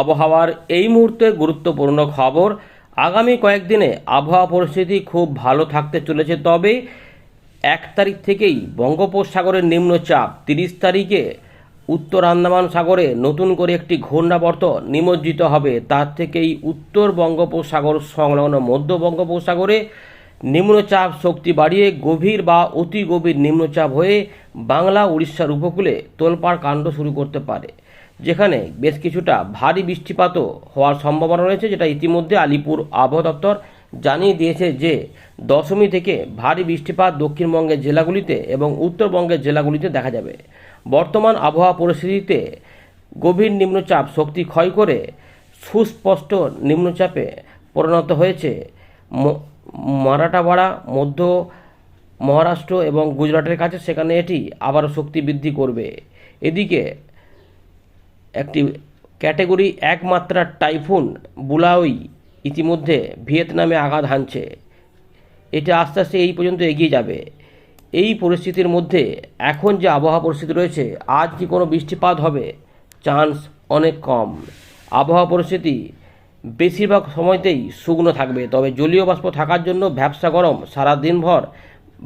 আবহাওয়ার এই মুহূর্তে গুরুত্বপূর্ণ খবর। আগামী কয়েকদিনে আবহাওয়া পরিস্থিতি খুব ভালো থাকতে চলেছে, তবে এক তারিখ থেকেই বঙ্গোপসাগরের নিম্নচাপ তিরিশ তারিখে উত্তর আন্দামান সাগরে নতুন করে একটি ঘূর্ণাবর্ত নিমজ্জিত হবে। তার থেকেই উত্তর বঙ্গোপসাগর সংলগ্ন মধ্য বঙ্গোপসাগরে নিম্নচাপ শক্তি বাড়িয়ে গভীর বা অতি গভীর নিম্নচাপ হয়ে বাংলা, উড়িষ্যার উপকূলে তোলপাড় কাণ্ড শুরু করতে পারে। যেখানে বেশ কিছুটা ভারী বৃষ্টিপাতও হওয়ার সম্ভাবনা রয়েছে, যেটা ইতিমধ্যে আলিপুর আবহাওয়া দপ্তর জানিয়ে দিয়েছে যে দশমী থেকে ভারী বৃষ্টিপাত দক্ষিণবঙ্গের জেলাগুলিতে এবং উত্তরবঙ্গের জেলাগুলিতে দেখা যাবে। বর্তমান আবহাওয়া পরিস্থিতিতে গভীর নিম্নচাপ শক্তি ক্ষয় করে সুস্পষ্ট নিম্নচাপে পরিণত হয়েছে ম- মারাঠাওয়াড়া মধ্য মহারাষ্ট্র এবং গুজরাটের কাছে। সেখানে এটি আবারও শক্তি বৃদ্ধি করবে। এদিকে একটি ক্যাটেগরি এক মাত্রার টাইফুন বুলাওই ইতিমধ্যে ভিয়েতনামে আঘাত হানছে। এটা আস্তে আস্তে এই পর্যন্ত এগিয়ে যাবে। এই পরিস্থিতির মধ্যে এখন যে আবহাওয়া পরিস্থিতি রয়েছে, আজ কি কোনো বৃষ্টিপাত হবে? চান্স অনেক কম। আবহাওয়া পরিস্থিতি বেশিরভাগ সময়তেই শুকনো থাকবে, তবে জলীয় বাষ্প থাকার জন্য ভ্যাবসা গরম সারা দিনভর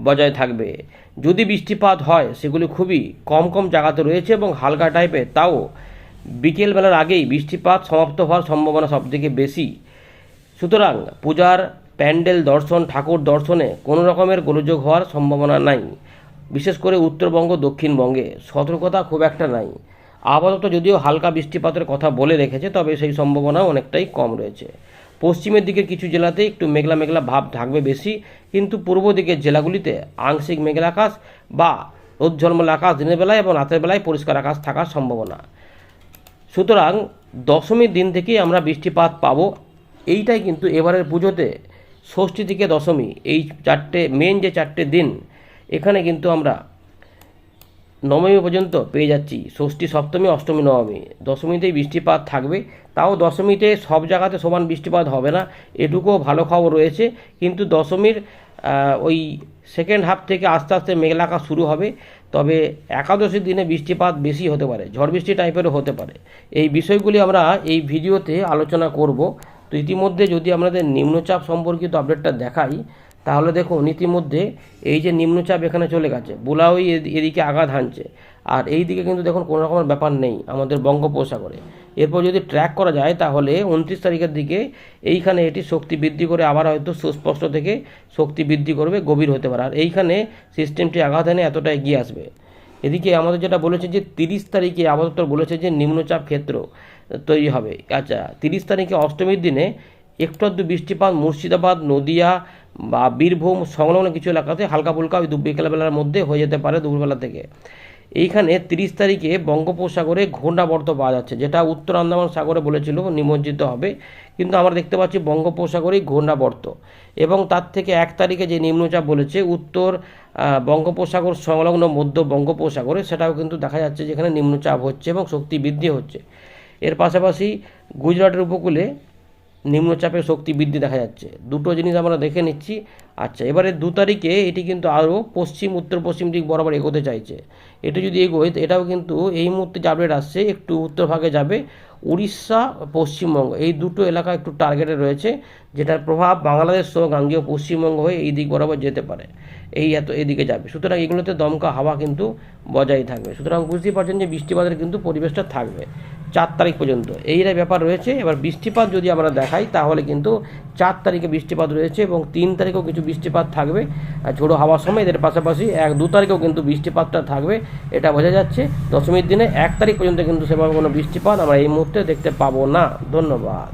বজায় থাকবে। যদি বৃষ্টিপাত হয়, সেগুলি খুবই কম কম জায়গাতে রয়েছে এবং হালকা টাইপের তাও বিকেলবেলার আগেই বৃষ্টিপাত সমাপ্ত হওয়ার সম্ভাবনা সবথেকে বেশি। সুতরাং পূজার প্যান্ডেল দর্শন, ঠাকুর দর্শনে কোনো রকমের গোলযোগ হওয়ার সম্ভাবনা নাই। বিশেষ করে উত্তরবঙ্গ, দক্ষিণবঙ্গে সতর্কতা খুব একটা নাই। আপাতত যদিও হালকা বৃষ্টিপাতের কথা বলে রেখেছে, তবে সেই সম্ভাবনা অনেকটাই কম রয়েছে। পশ্চিমের দিকের কিছু জেলাতে একটু মেঘলা মেঘলা ভাব থাকবে বেশি, কিন্তু পূর্ব দিকের জেলাগুলিতে আংশিক মেঘলা আকাশ বা রোজ্জলমল আকাশ দিনের বেলায় এবং রাতের বেলায় পরিষ্কার আকাশ থাকার সম্ভাবনা। সুতরাং দশমীর দিন থেকেই আমরা বৃষ্টিপাত পাবো। এইটাই কিন্তু এবারের পুজোতে ষষ্ঠী থেকে দশমী, এই চারটে মেন যে চারটে দিন, এখানে কিন্তু আমরা নবমী পর্যন্ত পেয়ে যাচ্ছি। ষষ্ঠী, সপ্তমী, অষ্টমী, নবমী। দশমীতেই বৃষ্টিপাত থাকবে। তাও দশমীতে সব জায়গাতে সমান বৃষ্টিপাত হবে না। এটুকুও ভালো খবর রয়েছে। কিন্তু দশমীর ওই সেকেন্ড হাফ থেকে আস্তে আস্তে মেঘলাকা শুরু হবে। তবে একাদশীর দিনে বৃষ্টিপাত বেশি হতে পারে। ঝড় বৃষ্টি টাইপেরও হতে পারে। এই বিষয়গুলি আমরা এই ভিডিওতে আলোচনা করব। তো ইতিমধ্যে যদি আমাদের নিম্নচাপ সম্পর্কিত আপডেটটা দেখাই তাহলে দেখুন ইতিমধ্যে এই যে নিম্নচাপ এখানে চলে গেছে, বুলাওই এদি- এদিকে আঘাত হানছে। আর এই দিকে কিন্তু দেখুন কোনো রকমের ব্যাপার নেই আমাদের বঙ্গোপসাগরে। এরপর যদি ট্র্যাক করা যায় তাহলে উনত্রিশ তারিখের দিকে এইখানে এটি শক্তি বৃদ্ধি করে আবার হয়তো সুস্পষ্ট থেকে শক্তি বৃদ্ধি করবে, গভীর হতে পারে। আর এইখানে সিস্টেমটি আঘাত এনে এতটা এগিয়ে আসবে। এদিকে আমাদের যেটা বলেছে যে তিরিশ তারিখে আবহাওয়া বলেছে যে নিম্নচাপ ক্ষেত্র তৈরি হবে। আচ্ছা তিরিশ তারিখে অষ্টমীর দিনে একটু আধটু বৃষ্টিপাত, মুর্শিদাবাদ, নদিয়া বা বীরভূম সংলগ্ন কিছু এলাকাতে হালকা ফুলকা ওই বিকেলবেলার মধ্যে হয়ে যেতে পারে দুপুরবেলা থেকে। এইখানে তিরিশ তারিখে বঙ্গোপসাগরে ঘূর্ণাবর্ত পাওয়া যাচ্ছে, যেটা উত্তর আন্দামান সাগরে বলেছিল নিমজ্জিত হবে। কিন্তু আমরা দেখতে পাচ্ছি বঙ্গোপসাগরেই ঘূর্ণাবর্ত এবং তার থেকে এক তারিখে যে নিম্নচাপ বলেছে, উত্তর বঙ্গোপসাগর সংলগ্ন মধ্য বঙ্গোপসাগরে, সেটাও কিন্তু দেখা যাচ্ছে যেখানে নিম্নচাপ হচ্ছে এবং শক্তি বৃদ্ধি হচ্ছে। এর পাশাপাশি গুজরাটের উপকূলে নিম্নচাপের শক্তি বৃদ্ধি দেখা যাচ্ছে। দুটো জিনিস আমরা দেখে নিচ্ছি। আচ্ছা এবারে দু তারিখে এটি কিন্তু আরও পশ্চিম উত্তর পশ্চিম দিক বরাবর এগোতে চাইছে। এটি যদি এগোয় এটাও কিন্তু এই মুহূর্তে যে আপডেট আসছে, একটু উত্তর ভাগে যাবে। উড়িষ্যা, পশ্চিমবঙ্গ, এই দুটো এলাকা একটু টার্গেটে রয়েছে, যেটার প্রভাব বাংলাদেশ সহ গাঙ্গীয় পশ্চিমবঙ্গ হয়ে এই দিক বরাবর যেতে পারে। এই এত, এদিকে যাবে। সুতরাং এগুলোতে দমকা হাওয়া কিন্তু বজায় থাকবে। সুতরাং বুঝতেই পারছেন যে বৃষ্টিপাতের কিন্তু পরিবেশটা থাকবে। চার তারিখ পর্যন্ত। এইটাই ব্যাপার রয়েছে। এবার বৃষ্টিপাত যদি আমরা দেখাই, তাহলে কিন্তু চার তারিখে বৃষ্টিপাত রয়েছে এবং তিন তারিখেও কিছু বৃষ্টিপাত থাকবে। ঝোড়ো হাওয়ার সময় এদের পাশাপাশি এক দু তারিখেও কিন্তু বৃষ্টিপাতটা থাকবে, এটা বোঝা যাচ্ছে। দশমীর দিনে এক তারিখ পর্যন্ত কিন্তু সেভাবে কোনো বৃষ্টিপাত আমরা এই মুহূর্তে দেখতে পাবো না। ধন্যবাদ।